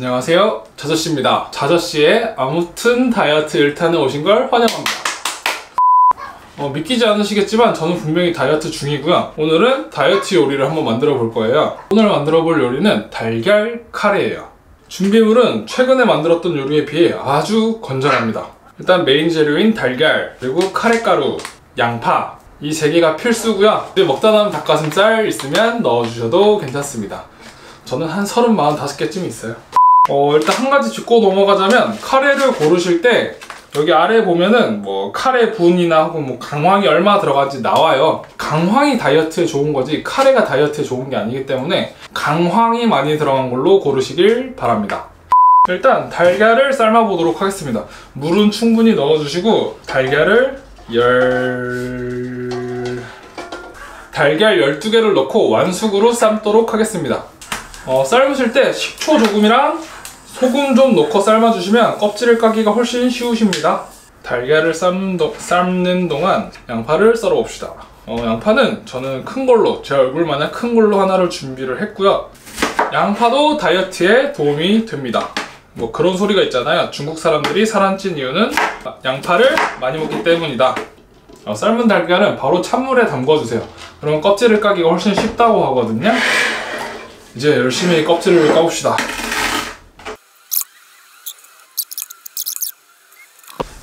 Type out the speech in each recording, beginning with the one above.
안녕하세요. 자저씨입니다. 자저씨의 아무튼 다이어트 1탄에 오신 걸 환영합니다. 어, 믿기지 않으시겠지만 저는 분명히 다이어트 중이고요. 오늘은 다이어트 요리를 한번 만들어 볼 거예요. 오늘 만들어 볼 요리는 달걀 카레예요. 준비물은 최근에 만들었던 요리에 비해 아주 건전합니다. 일단 메인 재료인 달걀 그리고 카레가루 양파 이 세 개가 필수고요. 먹다 남은 닭가슴살 있으면 넣어주셔도 괜찮습니다. 저는 한 30, 45개쯤 있어요 어, 일단 한 가지 짚고 넘어가자면 카레를 고르실 때 여기 아래 보면은 뭐 카레 분이나 혹은 뭐 강황이 얼마 들어가는지 나와요. 강황이 다이어트에 좋은 거지 카레가 다이어트에 좋은 게 아니기 때문에 강황이 많이 들어간 걸로 고르시길 바랍니다. 일단 달걀을 삶아 보도록 하겠습니다. 물은 충분히 넣어주시고 달걀을 열 달걀 12개를 넣고 완숙으로 삶도록 하겠습니다. 어, 삶으실 때 식초 조금이랑 소금 좀 넣고 삶아주시면 껍질을 까기가 훨씬 쉬우십니다. 달걀을 삶 삶는 동안 양파를 썰어 봅시다. 어, 양파는 저는 큰 걸로 제 얼굴 마냥 큰 걸로 하나를 준비를 했고요. 양파도 다이어트에 도움이 됩니다. 뭐 그런 소리가 있잖아요. 중국 사람들이 살안 찐 이유는 양파를 많이 먹기 때문이다. 어, 삶은 달걀은 바로 찬물에 담궈주세요. 그러면 껍질을 까기가 훨씬 쉽다고 하거든요. 이제 열심히 껍질을 까봅시다.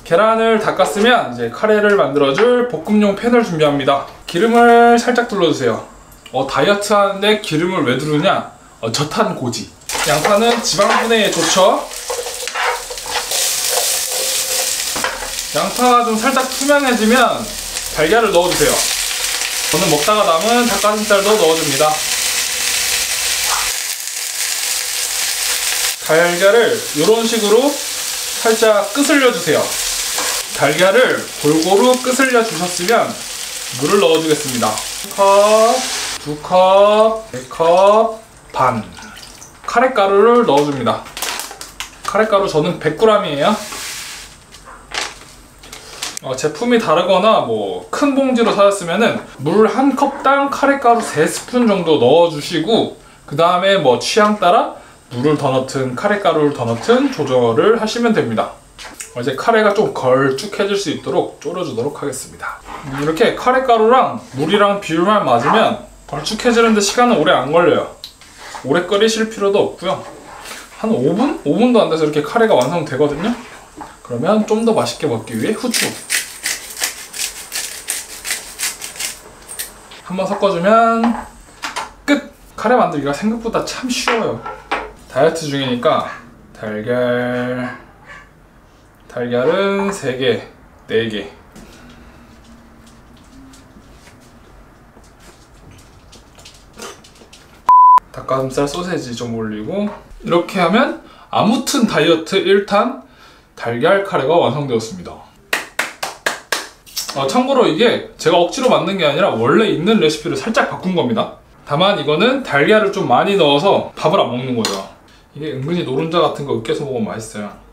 계란을 닦았으면 이제 카레를 만들어줄 볶음용 팬을 준비합니다. 기름을 살짝 둘러주세요. 어, 다이어트 하는데 기름을 왜 두르냐? 어, 저탄 고지. 양파는 지방 분해에 좋죠. 양파가 좀 살짝 투명해지면 달걀을 넣어주세요. 저는 먹다가 남은 닭가슴살도 넣어줍니다. 달걀을 이런 식으로 살짝 끄슬려 주세요. 달걀을 골고루 끄슬려 주셨으면 물을 넣어주겠습니다. 컵, 두 컵, 네 컵, 반. 카레가루를 넣어줍니다. 카레가루 저는 100g이에요. 어, 제품이 다르거나 뭐 큰 봉지로 사셨으면은 물 한 컵당 카레가루 3스푼 정도 넣어주시고 그 다음에 뭐 취향 따라 물을 더 넣든 카레가루를 더 넣든 조절을 하시면 됩니다. 이제 카레가 좀 걸쭉해질 수 있도록 졸여주도록 하겠습니다. 이렇게 카레 가루랑 물이랑 비율만 맞으면 걸쭉해지는데 시간은 오래 안 걸려요. 오래 끓이실 필요도 없고요. 한 5분? 5분도 안 돼서 이렇게 카레가 완성되거든요. 그러면 좀 더 맛있게 먹기 위해 후추 한번 섞어주면 끝! 카레 만들기가 생각보다 참 쉬워요. 다이어트 중이니까 달걀 달걀은 3개, 4개. 닭가슴살 소세지 좀 올리고 이렇게 하면 아무튼 다이어트 1탄 달걀 카레가 완성되었습니다. 어, 참고로 이게 제가 억지로 만든 게 아니라 원래 있는 레시피를 살짝 바꾼 겁니다. 다만 이거는 달걀을 좀 많이 넣어서 밥을 안 먹는 거죠. 이게 은근히 노른자 같은 거 으깨서 먹으면 맛있어요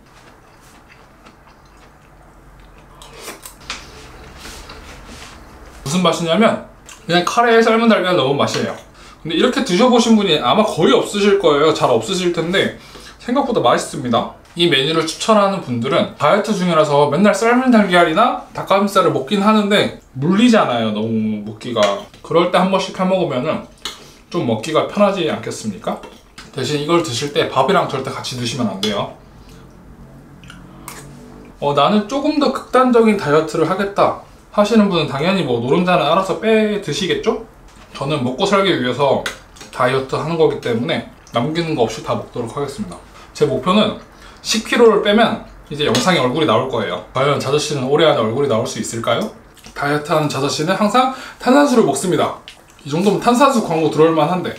무슨 맛이냐면 그냥 카레에 삶은 달걀 넣은 맛이에요. 근데 이렇게 드셔보신 분이 아마 거의 없으실 거예요. 잘 없으실 텐데 생각보다 맛있습니다. 이 메뉴를 추천하는 분들은 다이어트 중이라서 맨날 삶은 달걀이나 닭가슴살을 먹긴 하는데 물리잖아요. 너무 먹기가. 그럴 때 한 번씩 해먹으면 좀 먹기가 편하지 않겠습니까? 대신 이걸 드실 때 밥이랑 절대 같이 드시면 안 돼요. 어, 나는 조금 더 극단적인 다이어트를 하겠다 하시는 분은 당연히 뭐 노른자는 알아서 빼 드시겠죠? 저는 먹고 살기 위해서 다이어트 하는 거기 때문에 남기는 거 없이 다 먹도록 하겠습니다. 제 목표는 10kg를 빼면 이제 영상에 얼굴이 나올 거예요. 과연 자저씨는 올해 안에 얼굴이 나올 수 있을까요? 다이어트 하는 자저씨는 항상 탄산수를 먹습니다. 이 정도면 탄산수 광고 들어올 만한데.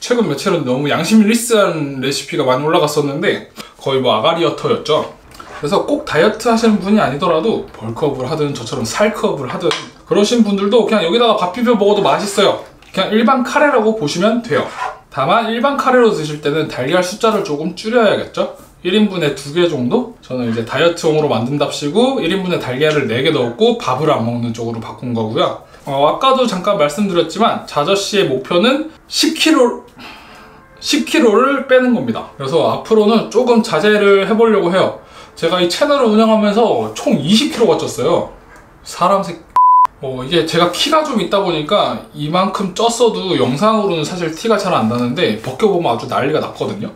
최근 며칠은 너무 양심 리스한 레시피가 많이 올라갔었는데 거의 뭐 아가리어터였죠. 그래서 꼭 다이어트 하시는 분이 아니더라도 벌크업을 하든 저처럼 살크업을 하든 그러신 분들도 그냥 여기다가 밥 비벼 먹어도 맛있어요. 그냥 일반 카레라고 보시면 돼요. 다만 일반 카레로 드실 때는 달걀 숫자를 조금 줄여야겠죠? 1인분에 2개 정도? 저는 이제 다이어트용으로 만든답시고 1인분에 달걀을 4개 넣었고 밥을 안 먹는 쪽으로 바꾼 거고요. 어, 아까도 잠깐 말씀드렸지만 자저씨의 목표는 10kg 10kg를 빼는 겁니다. 그래서 앞으로는 조금 자제를 해보려고 해요. 제가 이 채널을 운영하면서 총 20kg가 쪘어요. 사람 새 어, 이게 제가 키가 좀 있다 보니까 이만큼 쪘어도 영상으로는 사실 티가 잘 안 나는데 벗겨보면 아주 난리가 났거든요.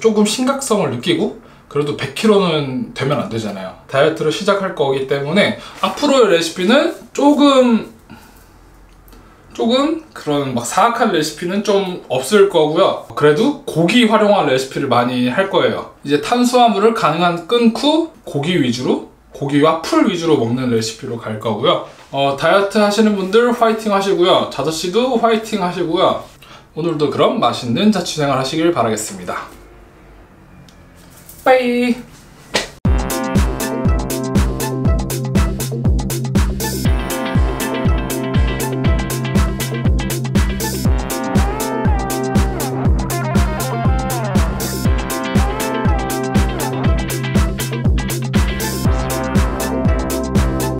조금 심각성을 느끼고 그래도 100kg는 되면 안 되잖아요. 다이어트를 시작할 거기 때문에 앞으로의 레시피는 조금 조금 그런 막 사악한 레시피는 좀 없을 거고요. 그래도 고기 활용한 레시피를 많이 할 거예요. 이제 탄수화물을 가능한 끊고 고기 위주로 고기와 풀 위주로 먹는 레시피로 갈 거고요. 어, 다이어트 하시는 분들 화이팅 하시고요. 자저씨도 화이팅 하시고요. 오늘도 그럼 맛있는 자취생활 하시길 바라겠습니다. 빠이!